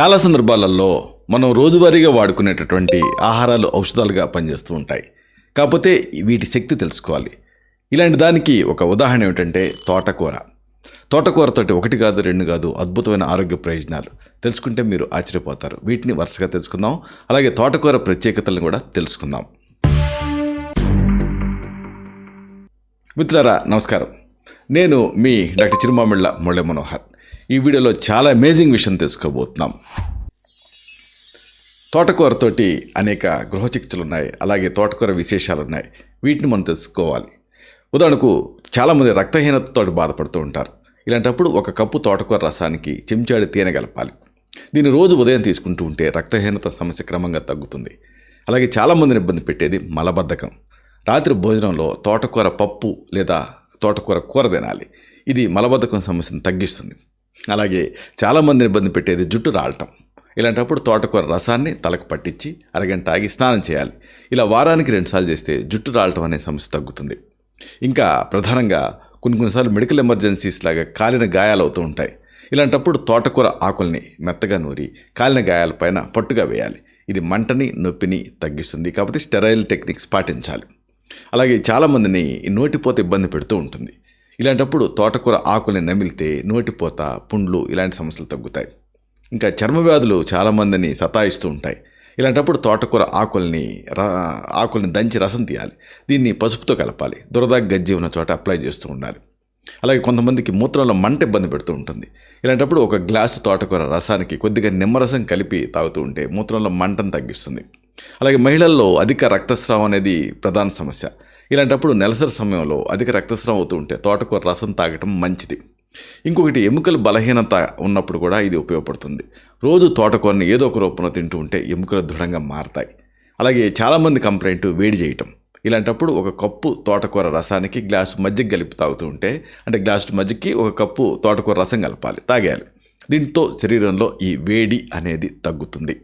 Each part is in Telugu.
చాలా సందర్భాలలో మనం రోజువారీగా వాడుకునేటటువంటి ఆహారాలు ఔషధాలుగా పనిచేస్తూ ఉంటాయి. కాకపోతే వీటి శక్తి తెలుసుకోవాలి. ఇలాంటి దానికి ఒక ఉదాహరణ ఏమిటంటే తోటకూర. తోటకూరతోటి ఒకటి కాదు రెండు కాదు అద్భుతమైన ఆరోగ్య ప్రయోజనాలు. తెలుసుకుంటే మీరు ఆశ్చర్యపోతారు. వీటిని వరుసగా తెలుసుకుందాం. అలాగే తోటకూర ప్రత్యేకతలను కూడా తెలుసుకుందాం. మిత్రులారా నమస్కారం. నేను మీ డాక్టర్ చిరుమామిళ్ళ మురళీ మనోహర్. ఈ వీడియోలో చాలా అమేజింగ్ విషయం తెలుసుకోబోతున్నాం. తోటకూరతోటి అనేక గృహ చికిత్సలు ఉన్నాయి అలాగే తోటకూర విశేషాలు ఉన్నాయి వీటిని మనం తెలుసుకోవాలి. ఉదాహరణకు చాలామంది రక్తహీనతతో బాధపడుతూ ఉంటారు. ఇలాంటప్పుడు ఒక కప్పు తోటకూర రసానికి చెంచాడి తేనె కలపాలి. దీన్ని రోజు ఉదయం తీసుకుంటూ ఉంటే రక్తహీనత సమస్య క్రమంగా తగ్గుతుంది. అలాగే చాలామందిని ఇబ్బంది పెట్టేది మలబద్ధకం. రాత్రి భోజనంలో తోటకూర పప్పు లేదా తోటకూర కూర తినాలి. ఇది మలబద్ధకం సమస్యను తగ్గిస్తుంది. అలాగే చాలామందిని ఇబ్బంది పెట్టేది జుట్టు రాలటం. ఇలాంటప్పుడు తోటకూర రసాన్ని తలకు పట్టించి అరగంట ఆగి స్నానం చేయాలి. ఇలా వారానికి రెండుసార్లు చేస్తే జుట్టు రాలటం అనే సమస్య తగ్గుతుంది. ఇంకా ప్రధానంగా కొన్ని కొన్నిసార్లు మెడికల్ ఎమర్జెన్సీస్ లాగా కాలిన గాయాలు అవుతూ ఉంటాయి. ఇలాంటప్పుడు తోటకూర ఆకుల్ని మెత్తగా నూరి కాలిన గాయాలపైన పట్టుగా వేయాలి. ఇది మంటని నొప్పిని తగ్గిస్తుంది. కాబట్టి స్టెరైల్ టెక్నిక్స్ పాటించాలి. అలాగే చాలామందిని నోటిపోతే నోటిపోత ఇబ్బంది పెడుతూ ఉంటుంది. ఇలాంటప్పుడు తోటకూర ఆకుల్ని నమిలితే నోటిపోత పుండ్లు ఇలాంటి సమస్యలు తగ్గుతాయి. ఇంకా చర్మ వ్యాధులు చాలామందిని సతాయిస్తూ ఉంటాయి. ఇలాంటప్పుడు తోటకూర ఆకుల్ని ఆకుల్ని దంచి రసం తీయాలి. దీన్ని పసుపుతో కలపాలి. దురద గజ్జి ఉన్న చోట అప్లై చేస్తూ ఉండాలి. అలాగే కొంతమందికి మూత్రంలో మంట ఇబ్బంది పెడుతూ ఉంటుంది. ఇలాంటప్పుడు ఒక గ్లాసు తోటకూర రసానికి కొద్దిగా నిమ్మరసం కలిపి తాగుతూ ఉంటే మూత్రంలో మంటను తగ్గిస్తుంది. అలాగే మహిళల్లో అధిక రక్తస్రావం అనేది ప్రధాన సమస్య. ఇలాంటప్పుడు నెలసరి సమయంలో అధిక రక్తస్రావం అవుతూ ఉంటే తోటకూర రసం తాగటం మంచిది. ఇంకొకటి ఎముకల బలహీనత ఉన్నప్పుడు కూడా ఇది ఉపయోగపడుతుంది. రోజు తోటకూరని ఏదో ఒక రూపంలో తింటూ ఉంటే ఎముకలు దృఢంగా మారతాయి. అలాగే చాలామంది కంప్లైంట్ వేడి చేయటం. ఇలాంటప్పుడు ఒక కప్పు తోటకూర రసానికి గ్లాసు మజ్జిగ కలిపి తాగుతూ ఉంటే అంటే గ్లాసు మజ్జిగకి ఒక కప్పు తోటకూర రసం కలపాలి తాగేయాలి. దీంతో శరీరంలో ఈ వేడి అనేది తగ్గుతుంది.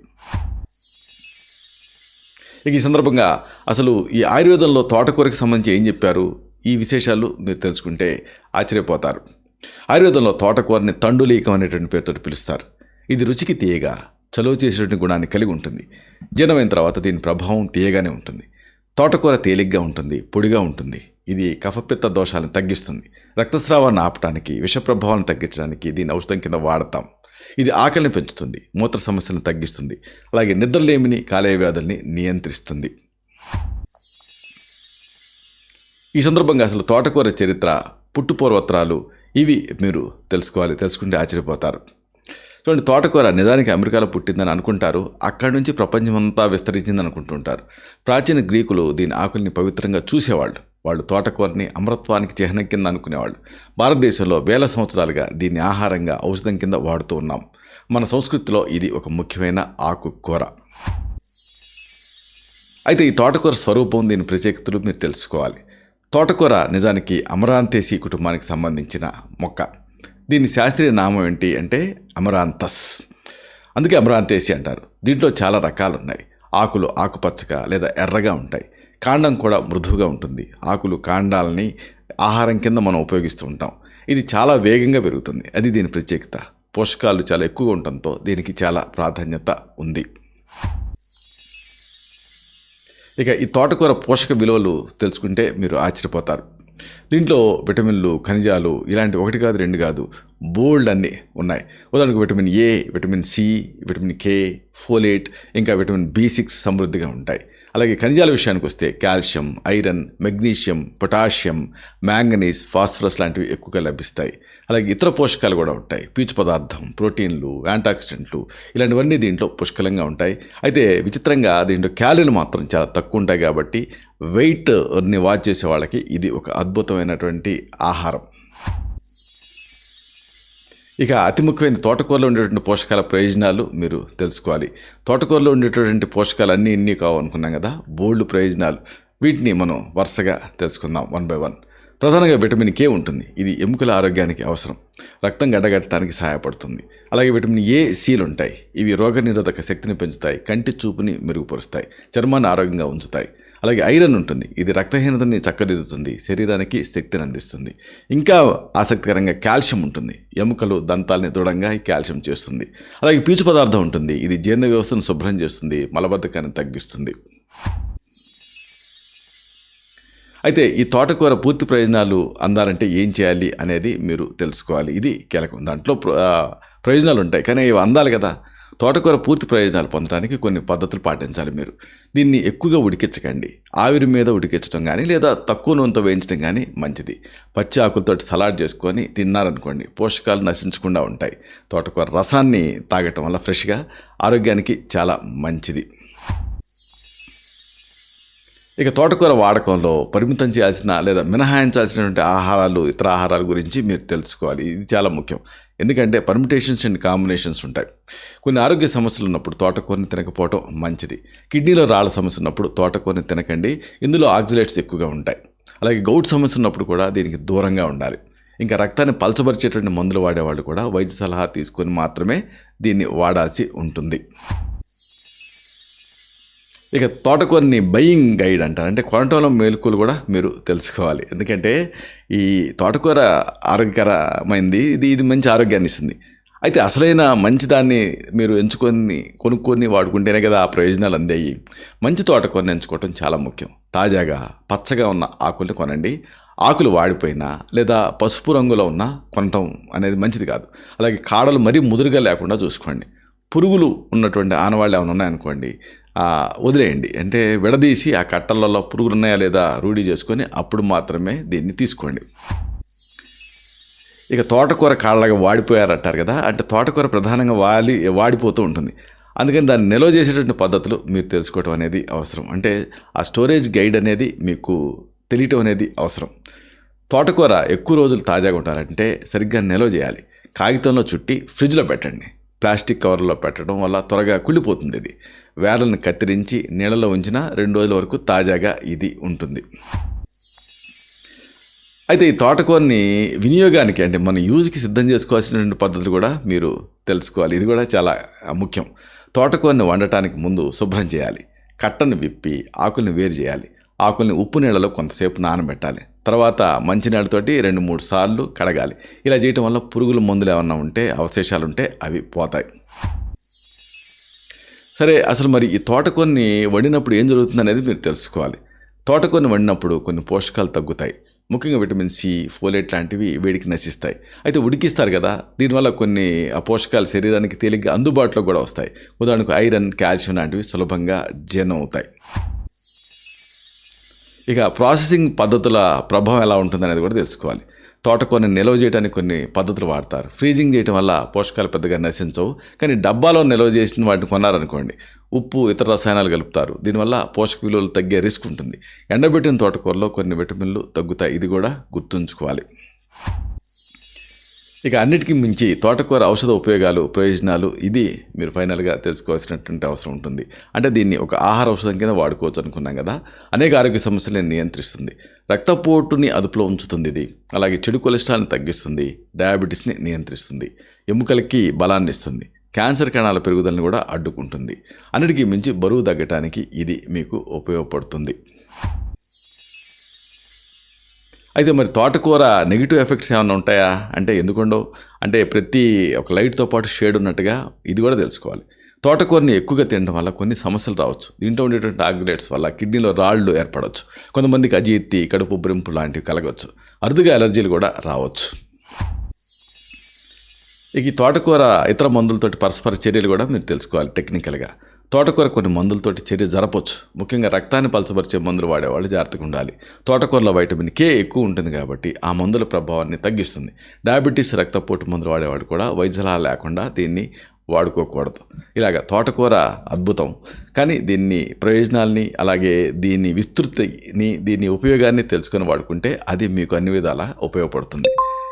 ఇక ఈ సందర్భంగా అసలు ఈ ఆయుర్వేదంలో తోటకూరకు సంబంధించి ఏం చెప్పారు? ఈ విశేషాలు మీరు తెలుసుకుంటే ఆశ్చర్యపోతారు. ఆయుర్వేదంలో తోటకూరని తండులీకం అనేటువంటి పేరుతో పిలుస్తారు. ఇది రుచికి తీయగా చలువ చేసేటువంటి గుణాన్ని కలిగి ఉంటుంది. జనమైన తర్వాత దీని ప్రభావం తీయగానే ఉంటుంది. తోటకూర తేలిగ్గా ఉంటుంది పొడిగా ఉంటుంది. ఇది కఫపిత్త దోషాలను తగ్గిస్తుంది. రక్తస్రావాన్ని ఆపడానికి విష తగ్గించడానికి దీని ఔషధం కింద వాడతాం. ఇది ఆకలిని పెంచుతుంది మూత్ర సమస్యలను తగ్గిస్తుంది. అలాగే నిద్రలేమిని కాలేయ వ్యాధుల్ని నియంత్రిస్తుంది. ఈ సందర్భంగా అసలు తోటకూర చరిత్ర పుట్టుపూర్వత్రాలు ఇవి మీరు తెలుసుకోవాలి తెలుసుకుంటే ఆశ్చర్యపోతారు. చూడండి తోటకూర నిజానికి అమెరికాలో పుట్టిందని అనుకుంటారు అక్కడి నుంచి ప్రపంచమంతా విస్తరించింది అనుకుంటుంటారు. ప్రాచీన గ్రీకులు దీని ఆకుల్ని పవిత్రంగా చూసేవాళ్ళు. వాళ్ళు తోటకూరని అమరత్వానికి చిహ్నం కింద అనుకునేవాళ్ళు. భారతదేశంలో వేల సంవత్సరాలుగా దీన్ని ఆహారంగా ఔషధం కింద వాడుతూ ఉన్నాం. మన సంస్కృతిలో ఇది ఒక ముఖ్యమైన ఆకుకూర అయితే ఈ తోటకూర స్వరూపం దీని ప్రత్యేకతలు మీరు తెలుసుకోవాలి. తోటకూర నిజానికి అమరాంతేసి కుటుంబానికి సంబంధించిన మొక్క. దీని శాస్త్రీయ నామం ఏంటి అంటే అమరాంతస్. అందుకే అమరాంతేసి అంటారు. దీంట్లో చాలా రకాలు ఉన్నాయి ఆకులు ఆకుపచ్చగా లేదా ఎర్రగా ఉంటాయి. కాండం కూడా మృదువుగా ఉంటుంది. ఆకులు కాండాలని ఆహారం కింద మనం ఉపయోగిస్తూ ఉంటాం. ఇది చాలా వేగంగా పెరుగుతుంది. అది దీని ప్రత్యేకత. పోషకాలు చాలా ఎక్కువగా ఉండటంతో దీనికి చాలా ప్రాధాన్యత ఉంది. ఇక ఈ తోటకూర పోషక విలువలు తెలుసుకుంటే మీరు ఆశ్చర్యపోతారు. దీంట్లో విటమిన్లు ఖనిజాలు ఇలాంటి ఒకటి కాదు రెండు కాదు బోల్డ్ అన్నీ ఉన్నాయి. ఉదాహరణకు vitamin A vitamin C vitamin K folate ఇంకా విటమిన్ బి సిక్స్ సమృద్ధిగా ఉంటాయి. అలాగే ఖనిజాల విషయానికి వస్తే calcium iron magnesium potassium manganese phosphorus లాంటివి ఎక్కువగా లభిస్తాయి. అలాగే ఇతర పోషకాలు కూడా ఉంటాయి. పీచు పదార్థం ప్రోటీన్లు యాంటాక్సిడెంట్లు ఇలాంటివన్నీ దీంట్లో పుష్కలంగా ఉంటాయి. అయితే విచిత్రంగా దీంట్లో క్యాలరీలు మాత్రం చాలా తక్కువ ఉంటాయి కాబట్టి వెయిట్ని వాచ్ చేసే వాళ్ళకి ఇది ఒక అద్భుతమైనటువంటి ఆహారం. ఇక అతి ముఖ్యమైన తోటకూరలో ఉండేటువంటి పోషకాల ప్రయోజనాలు మీరు తెలుసుకోవాలి. తోటకూరలో ఉండేటటువంటి పోషకాలు అన్నీ ఇన్ని కావాలనుకున్నాం కదా బోల్డ్ ప్రయోజనాలు. వీటిని మనం వరుసగా తెలుసుకుందాం వన్ బై వన్. ప్రధానంగా విటమిన్ కే ఉంటుంది. ఇది ఎముకల ఆరోగ్యానికి అవసరం. రక్తం గడ్డగట్టడానికి సహాయపడుతుంది. అలాగే విటమిన్ ఏ సీలు ఉంటాయి. ఇవి రోగనిరోధక శక్తిని పెంచుతాయి కంటి చూపుని మెరుగుపరుస్తాయి చర్మాన్ని ఆరోగ్యంగా ఉంచుతాయి. అలాగే ఐరన్ ఉంటుంది. ఇది రక్తహీనతని చక్కదిద్దుతుంది. శరీరానికి శక్తిని అందిస్తుంది. ఇంకా ఆసక్తికరంగా కాల్షియం ఉంటుంది. ఎముకలు దంతాలని దృఢంగా ఈ కాల్షియం చేస్తుంది. అలాగే పీచు పదార్థం ఉంటుంది. ఇది జీర్ణ వ్యవస్థను శుభ్రం చేస్తుంది. మలబద్ధకాన్ని తగ్గిస్తుంది. అయితే ఈ తోటకూర పూర్తి ప్రయోజనాలు అందాలంటే ఏం చేయాలి అనేది మీరు తెలుసుకోవాలి. ఇది కీలకం. దాంట్లో ప్ర- ప్రయోజనాలు ఉంటాయి. కానీ ఇవి అందాలి కదా. తోటకూర పూర్తి ప్రయోజనాలు పొందడానికి కొన్ని పద్ధతులు పాటించాలి మీరు. దీన్ని ఎక్కువగా ఉడికించకండి. ఆవిరి మీద ఉడికించడం కానీ లేదా తక్కువ నూనెతో వేయించడం కానీ మంచిది. పచ్చి ఆకులతో సలాడ్ చేసుకొని తిన్నారనుకోండి పోషకాలు నశించకుండా ఉంటాయి. తోటకూర రసాన్ని తాగటం వల్ల ఫ్రెష్గా ఆరోగ్యానికి చాలా మంచిది. ఇక తోటకూర వాడకంలో పరిమితం చేయాల్సిన లేదా మినహాయించాల్సినటువంటి ఆహారాలు ఇతర ఆహారాల గురించి మీరు తెలుసుకోవాలి. ఇది చాలా ముఖ్యం. ఎందుకంటే పర్మిటేషన్స్ అండ్ కాంబినేషన్స్ ఉంటాయి. కొన్ని ఆరోగ్య సమస్యలు ఉన్నప్పుడు తోటకూరని తినకపోవడం మంచిది. కిడ్నీలో రాళ్ళ సమస్య ఉన్నప్పుడు తోటకూరని తినకండి. ఇందులో ఆక్సిలేట్స్ ఎక్కువగా ఉంటాయి. అలాగే గౌట్ సమస్య ఉన్నప్పుడు కూడా దీనికి దూరంగా ఉండాలి. ఇంకా రక్తాన్ని పలచబరిచేటువంటి మందులు వాడేవాళ్ళు కూడా వైద్య సలహా తీసుకొని మాత్రమే దీన్ని వాడాల్సి ఉంటుంది. ఇక తోటకూరని బయింగ్ గైడ్ అంటారు. అంటే కొనటంలో మేలుకూలు కూడా మీరు తెలుసుకోవాలి. ఎందుకంటే ఈ తోటకూర ఆరోగ్యకరమైంది. ఇది ఇది మంచి ఆరోగ్యాన్ని ఇస్తుంది. అయితే అసలైన మంచి దాన్ని మీరు ఎంచుకొని కొనుక్కొని వాడుకుంటేనే కదా ఆ ప్రయోజనాలు అందాయి. మంచి తోటకూరని ఎంచుకోవటం చాలా ముఖ్యం. తాజాగా పచ్చగా ఉన్న ఆకుల్ని కొనండి. ఆకులు వాడిపోయినా లేదా పసుపు రంగులో ఉన్న కొనటం అనేది మంచిది కాదు. అలాగే కాడలు మరీ ముదురుగా లేకుండా చూసుకోండి. పురుగులు ఉన్నటువంటి ఆనవాళ్ళు ఏమైనా ఉన్నాయనుకోండి వదిలేయండి. అంటే విడదీసి ఆ కట్టలలో పురుగులు ఉన్నాయా లేదా రూఢీ చేసుకొని అప్పుడు మాత్రమే దీన్ని తీసుకోండి. ఇక తోటకూర కాళ్ళగా వాడిపోయారంటారు కదా అంటే తోటకూర ప్రధానంగా వాలి వాడిపోతూ ఉంటుంది. అందుకని దాన్ని నిల్వ చేసేటువంటి పద్ధతులు మీరు తెలుసుకోవటం అనేది అవసరం. అంటే ఆ స్టోరేజ్ గైడ్ అనేది మీకు తెలియటం అనేది అవసరం. తోటకూర ఎక్కువ రోజులు తాజాగా ఉండాలంటే సరిగ్గా నిల్వ చేయాలి. కాగితంలో చుట్టి ఫ్రిడ్జ్లో పెట్టండి. ప్లాస్టిక్ కవర్లో పెట్టడం వల్ల త్వరగా కుళ్ళిపోతుంది ఇది. వేర్లను కత్తిరించి నీళ్ళలో ఉంచిన రెండు రోజుల వరకు తాజాగా ఇది ఉంటుంది. అయితే ఈ తోటకూరని వినియోగానికి అంటే మన యూజ్కి సిద్ధం చేసుకోవాల్సినటువంటి పద్ధతులు కూడా మీరు తెలుసుకోవాలి. ఇది కూడా చాలా ముఖ్యం. తోటకూరని వండటానికి ముందు శుభ్రం చేయాలి. కట్టను విప్పి ఆకుల్ని వేరు చేయాలి. ఆకుల్ని ఉప్పు నీళ్ళలో కొంతసేపు నానబెట్టాలి. తర్వాత మంచి నీళ్ళతోటి రెండు మూడు సార్లు కడగాలి. ఇలా చేయటం వల్ల పురుగుల మందులు ఏమన్నా ఉంటే అవశేషాలు ఉంటే అవి పోతాయి. సరే అసలు మరి ఈ తోటకూరని వండినప్పుడు ఏం జరుగుతుంది అనేది మీరు తెలుసుకోవాలి. తోటకూరని వండినప్పుడు కొన్ని పోషకాలు తగ్గుతాయి. ముఖ్యంగా విటమిన్ సి ఫోలేట్ లాంటివి వేడికి నశిస్తాయి. అయితే ఉడికిస్తారు కదా దీనివల్ల కొన్ని ఆ పోషకాలు శరీరానికి తేలిగ్గా అందుబాటులో కూడా వస్తాయి. ఉదాహరణకు ఐరన్ కాల్షియం లాంటివి సులభంగా జీర్ణం అవుతాయి ఇక ప్రాసెసింగ్ పద్ధతుల ప్రభావం ఎలా ఉంటుందనేది కూడా తెలుసుకోవాలి. తోటకూరని నిల్వ చేయడానికి కొన్ని పద్ధతులు వాడతారు. ఫ్రీజింగ్ చేయడం వల్ల పోషకాలు పెద్దగా నశించవు. కానీ డబ్బాలో నిల్వ చేసిన వాటిని కొన్నారనుకోండి ఉప్పు ఇతర రసాయనాలు కలుపుతారు. దీనివల్ల పోషక విలువలు తగ్గే రిస్క్ ఉంటుంది. ఎండబెట్టిన తోటకూరలో కొన్ని విటమిన్లు తగ్గుతాయి. ఇది కూడా గుర్తుంచుకోవాలి. ఇక అన్నిటికీ మించి తోటకూర ఔషధ ఉపయోగాలు ప్రయోజనాలు ఇది మీరు ఫైనల్గా తెలుసుకోవాల్సినటువంటి అవసరం ఉంటుంది. అంటే దీన్ని ఒక ఆహార ఔషధం కింద వాడుకోవచ్చు అనుకున్నాం కదా. అనేక ఆరోగ్య సమస్యలను నియంత్రిస్తుంది. రక్తపోటుని అదుపులో ఉంచుతుంది ఇది. అలాగే చెడు కొలెస్ట్రాల్ని తగ్గిస్తుంది. డయాబెటీస్ని నియంత్రిస్తుంది. ఎముకలకి బలాన్ని ఇస్తుంది. క్యాన్సర్ కణాల పెరుగుదలను కూడా అడ్డుకుంటుంది. అన్నిటికీ మించి బరువు తగ్గటానికి ఇది మీకు ఉపయోగపడుతుంది. అయితే మరి తోటకూర నెగిటివ్ ఎఫెక్ట్స్ ఏమైనా ఉంటాయా? అంటే ఎందుకుండవు? అంటే ప్రతి ఒక లైట్తో పాటు షేడ్ ఉన్నట్టుగా ఇది కూడా తెలుసుకోవాలి. తోటకూరని ఎక్కువగా తినడం వల్ల కొన్ని సమస్యలు రావచ్చు. దీంట్లో ఉండేటువంటి ఆగ్రేట్స్ వల్ల కిడ్నీలో రాళ్ళు ఏర్పడవచ్చు. కొంతమందికి అజీర్తి కడుపు బ్రింపు లాంటివి కలగవచ్చు. అరుదుగా ఎలర్జీలు కూడా రావచ్చు. ఇక ఈ తోటకూర ఇతర మందులతోటి పరస్పర చర్యలు కూడా మీరు తెలుసుకోవాలి టెక్నికల్గా తోటకూర కొన్ని మందులతోటి చర్య జరపవచ్చు ముఖ్యంగా రక్తాన్ని పలచపరిచే మందులు వాడేవాళ్ళు జాగ్రత్తగా ఉండాలి. తోటకూరలో వైటమిన్ కే ఎక్కువ ఉంటుంది కాబట్టి ఆ మందుల ప్రభావాన్ని తగ్గిస్తుంది. డయాబెటీస్ రక్తపోటు మందులు వాడేవాడు కూడా వైద్యలా లేకుండా దీన్ని వాడుకోకూడదు. ఇలాగ తోటకూర అద్భుతం. కానీ దీన్ని ప్రయోజనాల్ని అలాగే దీని విస్తృతిని దీని ఉపయోగాన్ని తెలుసుకొని వాడుకుంటే అది మీకు అన్ని విధాలా ఉపయోగపడుతుంది.